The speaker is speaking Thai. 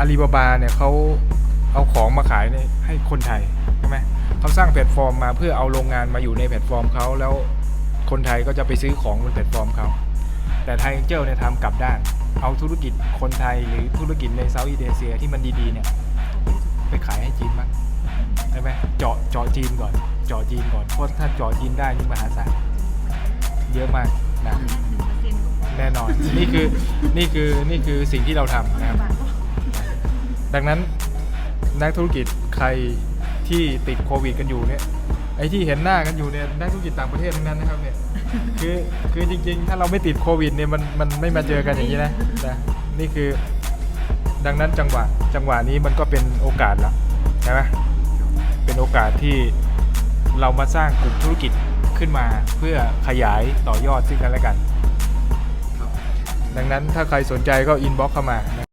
อาลีบาบาเนี่ยเขาเอาของมาขายเนี่ยให้คนไทยใช่ไหมเขาสร้างแพลตฟอร์มมาเพื่อเอาโรงงานมาอยู่ในแพลตฟอร์มเขาแล้วคนไทยก็จะไปซื้อของบนแพลตฟอร์มเขาแต่ไทยเจลเนี่ยทำกลับด้าน เอาธุรกิจคนไทยหรือธุรกิจในเซาท์อีเอเชียที่มันดีๆเนี่ยไปขายให้จีนบ้างใช่ไหมเจาะเจาะจีนก่อน เจาะจีนก่อนเพราะถ้าเจาะจีนได้นี่มหาศาลเยอะมากนะแน่นอนนี่คือนี่คือนี่คือสิ่งที่เราทำนะครับ ดังนั้นนักธุรกิจใครที่ติดโควิดกันอยู่เนี่ยไอ้ที่เห็นหน้ากันอยู่เนี่ยนักธุรกิจต่างประเทศทั้งนั้นนะครับเนี่ยคือคือจริงๆ ถ้าเราไม่ติดโควิดเนี่ยมันมันไม่มาเจอกันอย่างนี้นะนะนี่คือดังนั้นจังหวะจังหวะนี้มันก็เป็นโอกาสละใช่ไหมเป็นโอกาสที่เรามาสร้างกลุ่มธุรกิจขึ้นมาเพื่อขยายต่อยอดซึ่งกันและกัน ดังนั้นถ้าใครสนใจก็อินบ็อกเข้ามา